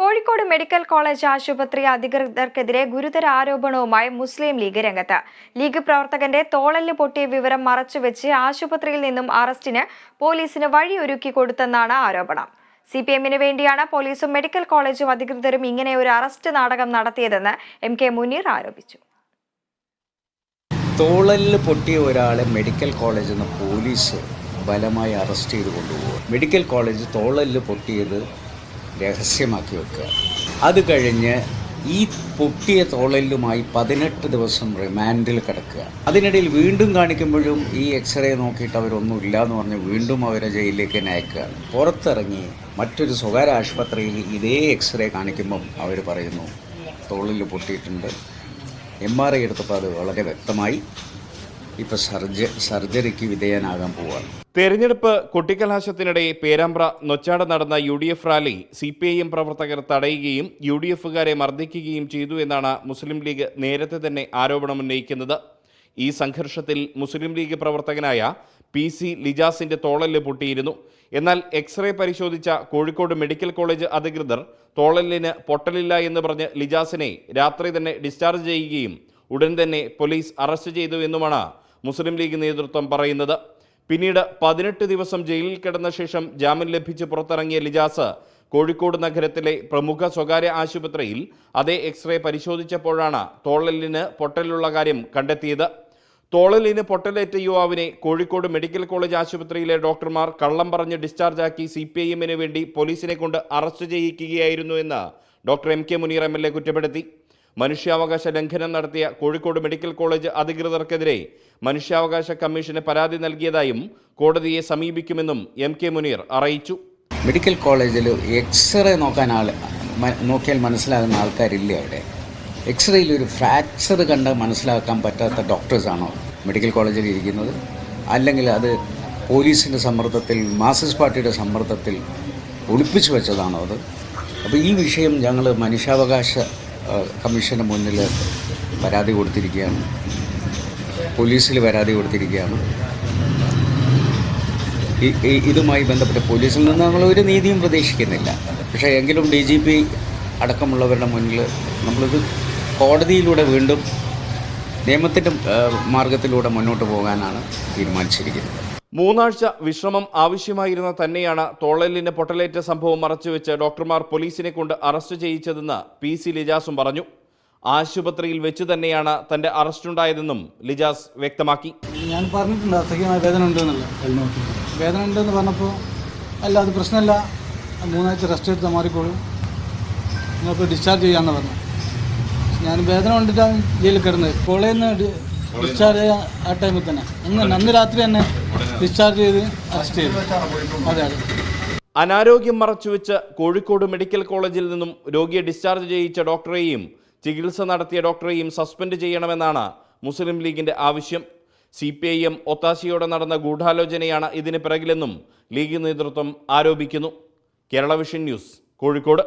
Kozhikode medical college ആശുപത്രി അധികൃതർക്കെതിരെ ഗുരുതര ആരോപണവുമായി മുസ്ലിം ലീഗ് രംഗത്ത്. ലീഗ് പ്രവർത്തകന്റെ തോളൽ പൊട്ടിയ വിവരം മറച്ചുവെച്ച് ആശുപത്രിയിൽ നിന്നും അറസ്റ്റിന് പോലീസിന് വഴിയൊരുക്കി കൊടുത്തെന്നാണ് ആരോപണം. സി പി എമ്മിന് വേണ്ടിയാണ് പോലീസും മെഡിക്കൽ കോളേജും അധികൃതരും ഇങ്ങനെ ഒരു അറസ്റ്റ് നാടകം നടത്തിയതെന്ന് എം കെ മുനീർ ആരോപിച്ചു. തോളലിൽ പൊട്ടിയ ഒരാളെ മെഡിക്കൽ കോളേജിൽ നിന്ന് പോലീസ് ബലമായി അറസ്റ്റ് ചെയ്ത് കൊണ്ടുപോകും. മെഡിക്കൽ കോളേജ് തോളലിൽ പൊട്ടിയത് രഹസ്യമാക്കി വെക്കുക. അത് കഴിഞ്ഞ് ഈ പൊട്ടിയ തോളലുമായി പതിനെട്ട് ദിവസം റിമാൻഡിൽ കിടക്കുക. അതിനിടയിൽ വീണ്ടും കാണിക്കുമ്പോഴും ഈ എക്സ്റേ നോക്കിയിട്ട് അവരൊന്നും ഇല്ല എന്ന് പറഞ്ഞ് വീണ്ടും അവരെ ജയിലിലേക്ക് തന്നെ അയക്കുകയാണ് പുറത്തിറങ്ങി മറ്റൊരു സ്വകാര്യ ആശുപത്രിയിൽ ഇതേ എക്സ്റേ കാണിക്കുമ്പം അവർ പറയുന്നു തോളിൽ പൊട്ടിയിട്ടുണ്ട്. എം ആർ ഐ എടുത്തപ്പോൾ അത് വളരെ വ്യക്തമായി ഇപ്പോൾ സർജ സർജറിക്ക് വിധേയനാകാൻ പോവുകയാണ് തെരഞ്ഞെടുപ്പ് കൊട്ടിക്കലാശത്തിനിടെ പേരാമ്പ്ര നൊച്ചാട് നടന്ന U D F rally C P I M പ്രവർത്തകർ തടയുകയും യു ഡി എഫുകാരെ മർദ്ദിക്കുകയും ചെയ്തു എന്നാണ് മുസ്ലിം ലീഗ് നേരത്തെ തന്നെ ആരോപണമുന്നയിക്കുന്നത് ഈ സംഘർഷത്തിൽ മുസ്ലിം ലീഗ് പ്രവർത്തകനായ പി സി ലിജാസിന്റെ തോളൽ പൊട്ടിയിരുന്നു. എന്നാൽ എക്സ്റേ പരിശോധിച്ച കോഴിക്കോട് മെഡിക്കൽ കോളേജ് അധികൃതർ തോളലിന് പൊട്ടലില്ല എന്ന് പറഞ്ഞ് ലിജാസിനെ രാത്രി തന്നെ ഡിസ്ചാർജ് ചെയ്യുകയും ഉടൻ തന്നെ പോലീസ് അറസ്റ്റ് ചെയ്തു എന്നുമാണ് മുസ്ലിം ലീഗ് നേതൃത്വം പറയുന്നത്. പിന്നീട് പതിനെട്ട് ദിവസം ജയിലിൽ കിടന്ന ശേഷം ജാമ്യം ലഭിച്ച് പുറത്തിറങ്ങിയ ലിജാസ് കോഴിക്കോട് നഗരത്തിലെ പ്രമുഖ സ്വകാര്യ ആശുപത്രിയിൽ അതേ എക്സ്റേ പരിശോധിച്ചപ്പോഴാണ് തോളലിന് പൊട്ടലുള്ള കാര്യം കണ്ടെത്തിയത്. തോളലിന് പൊട്ടലേറ്റ യുവാവിനെ കോഴിക്കോട് മെഡിക്കൽ കോളേജ് ആശുപത്രിയിലെ ഡോക്ടർമാർ കള്ളം പറഞ്ഞ് ഡിസ്ചാർജാക്കി സി പി ഐ എമ്മിന് വേണ്ടി പോലീസിനെ കൊണ്ട് അറസ്റ്റ് ചെയ്യിക്കുകയായിരുന്നു എന്ന് doctor M K Muneer M L A കുറ്റപ്പെടുത്തി. മനുഷ്യാവകാശ ലംഘനം നടത്തിയ കോഴിക്കോട് മെഡിക്കൽ കോളേജ് അധികൃതർക്കെതിരെ മനുഷ്യാവകാശ കമ്മീഷന് പരാതി നൽകിയതായും കോടതിയെ സമീപിക്കുമെന്നും എം കെ മുനീർ അറിയിച്ചു. മെഡിക്കൽ കോളേജിൽ എക്സ്റേ നോക്കാൻ ആൾ നോക്കിയാൽ മനസ്സിലാകുന്ന ആൾക്കാരില്ല അവിടെ? എക്സ്റേയിൽ ഒരു ഫ്രാക്ചർ കണ്ട് മനസ്സിലാക്കാൻ പറ്റാത്ത ഡോക്ടേഴ്സാണോ മെഡിക്കൽ കോളേജിൽ ഇരിക്കുന്നത്? അല്ലെങ്കിൽ അത് പോലീസിന്റെ സമ്മർദ്ദത്തിൽ മാർസിസ്റ്റ് പാർട്ടിയുടെ സമ്മർദ്ദത്തിൽ ഒളിപ്പിച്ചു വെച്ചതാണോ അത്? അപ്പോൾ ഈ വിഷയം ഞങ്ങൾ മനുഷ്യാവകാശ കമ്മീഷന് മുന്നിൽ പരാതി കൊടുത്തിരിക്കുകയാണ്. പോലീസിൽ പരാതി കൊടുത്തിരിക്കുകയാണ്. ഇതുമായി ബന്ധപ്പെട്ട് പോലീസിൽ നിന്ന് നമ്മൾ ഒരു നീതിയും പ്രതീക്ഷിക്കുന്നില്ല. പക്ഷേ എങ്കിലും ഡി ജി പി അടക്കമുള്ളവരുടെ മുന്നിൽ നമ്മളിത് കോടതിയിലൂടെ വീണ്ടും നിയമത്തിന്റെ മാർഗത്തിലൂടെ മുന്നോട്ട് പോകാനാണ് തീരുമാനിച്ചിരിക്കുന്നത്. മൂന്നാഴ്ച വിശ്രമം ആവശ്യമായിരുന്ന തന്നെയാണ് തോളലിന് പൊട്ടലേറ്റ സംഭവം മറച്ചുവെച്ച് ഡോക്ടർമാർ പോലീസിനെ കൊണ്ട് അറസ്റ്റ് ചെയ്യിച്ചതെന്ന് പി സി ലിജാസും പറഞ്ഞു. ആശുപത്രിയിൽ വെച്ച് തന്നെയാണ് തന്റെ അറസ്റ്റുണ്ടായതെന്നും ലിജാസ് വ്യക്തമാക്കി. ഞാൻ പറഞ്ഞിട്ടുണ്ട് വേദന വേദന ഉണ്ടെന്ന് പറഞ്ഞപ്പോൾ അല്ല അത് പ്രശ്നമല്ല. മൂന്നാഴ്ച റെസ്റ്റ് എടുത്താൽ മാറിക്കോളും. ഡിസ്ചാർജ് ചെയ്യാമെന്ന് പറഞ്ഞു ഞാൻ വേദന കൊണ്ടിട്ടാണ് ജയിലിൽ കിടന്നത്. നിന്ന് ഡിസ്ചാർജ് ആ ടൈമിൽ തന്നെ. അന്ന് അന്ന് രാത്രി തന്നെ ഡിസ്ചാർജ് ചെയ്ത് അറസ്റ്റ് ചെയ്തു. അതെ അതെ. അനാരോഗ്യം മറച്ചുവെച്ച് കോഴിക്കോട് മെഡിക്കൽ കോളേജിൽ നിന്നും രോഗിയെ ഡിസ്ചാർജ് ചെയ്യിച്ച ഡോക്ടറെയും ചികിത്സ നടത്തിയ ഡോക്ടറെയും സസ്പെൻഡ് ചെയ്യണമെന്നാണ് മുസ്ലിം ലീഗിന്റെ ആവശ്യം. സി പി ഐ എം ഒത്താശയോടെ നടന്ന ഗൂഢാലോചനയാണ് ഇതിന് പിറകിലെന്നും ലീഗ് നേതൃത്വം ആരോപിക്കുന്നു. Kerala vision news Kozhikode.